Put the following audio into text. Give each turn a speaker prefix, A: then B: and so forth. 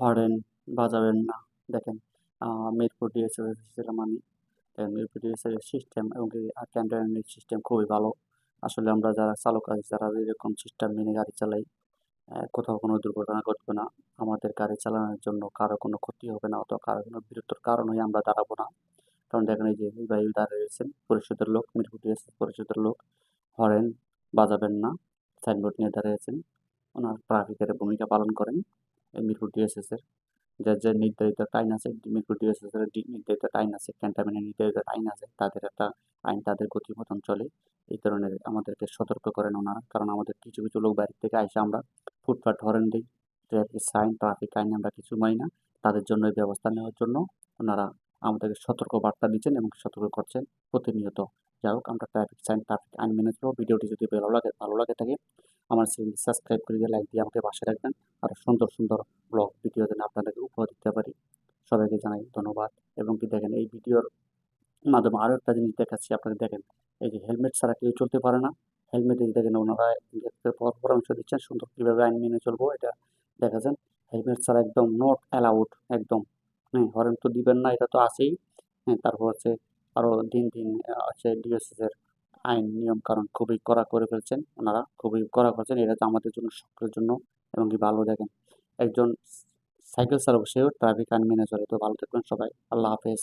A: Horn বাজাবেন না। দেখেন Mirpur DSL system আমি মিরপুর ডিএসএল সিস্টেম এবং ক্যান্টনমেন্ট সিস্টেম খুবই ভালো। আসলে আমরা যারা চালক আছি, যারা এরকম সিস্টেম মেনে গাড়ি চালাই কোথাও কোনো দুর্ঘটনা ঘটবে না। আমাদের গাড়ি চালানোর জন্য কারও কোনো ক্ষতি হবে না অথবা কারও কোনো বিরক্তর কারণ হয়ে আমরা দাঁড়াবো না। কারণ দেখেন, এই যে ভাই দাঁড়িয়ে রয়েছেন, পরিষদের লোক, মিরপুর ডিএসএল পরিষদের লোক, হরেন বাজাবেন না। সাইনবোর্ড নিয়ে দাঁড়িয়েছেন ওনার ট্রাফিকের ভূমিকা পালন করেন। মিরপুর ডিএসএস এর যে যে নির্ধারিত টাইম আছে মিরপুর ডিএসএস এর ডি- নির্ধারিত টাইম আছে, ক্যান্টামিনের নির্ধারিত টাইম আছে, তাদের একটা আইন, তাদের গতি মতন চলে। এই ধরনের আমাদেরকে সতর্ক করেন ওনারা, কারণ আমাদের কিছু কিছু লোক বাইরে থেকে আইসে আমরা ফুটপাথ হরেন দিই, ট্রাফিক সাইন, ট্রাফিক আইন আমরা কিছু মানি না। তাদের জন্য এই ব্যবস্থা নেওয়ার জন্য ওনারা আমাদেরকে সতর্ক বার্তা দিচ্ছেন এবং সতর্ক করছেন প্রতিনিয়ত। যাই হোক, আমরা ট্রাফিক সাইন, ট্রাফিক আইন মেনে চলবো। ভিডিওটি যদি ভালো লাগে ভালো লাগে থাকে আমার চ্যানেল সাবস্ক্রাইব করে দিয়ে লাইক দিয়ে আমাকে পাশে রাখবেন। আর সুন্দর সুন্দর ব্লগ ভিডিও যেন আপনাদেরকে উপহার দিতে পারি। সবাইকে জানাই ধন্যবাদ। এবং কি দেখেন, এই ভিডিওর মাধ্যমে আরও একটা জিনিস দেখাচ্ছি আপনারা দেখেন। এই যে হেলমেট ছাড়া কেউ চলতে পারে না। হেলমেটে দেখেন ওনারা পরামর্শ দিচ্ছেন, সুন্দর কীভাবে আইন মেনে চলবো এটা দেখাচ্ছেন। হেলমেট ছাড়া একদম নট অ্যালাউড একদম। হ্যাঁ হরেন তো দিবেন না, এটা তো আছেই। হ্যাঁ তারপর হচ্ছে আরও দিন দিন আছে ডিএসএসের আইন নিয়ম কারণ খুবই কড়া করে ফেলছেন ওনারা, খুবই কড়া করছেন এটা তো আমাদের জন্য সকলের জন্য এবং কি ভালো দেখেন। একজন সাইকেল চালক, সেও ট্রাফিক আইন মেনে চলে। তো ভালো থাকবেন সবাই। আল্লাহ হাফেজ।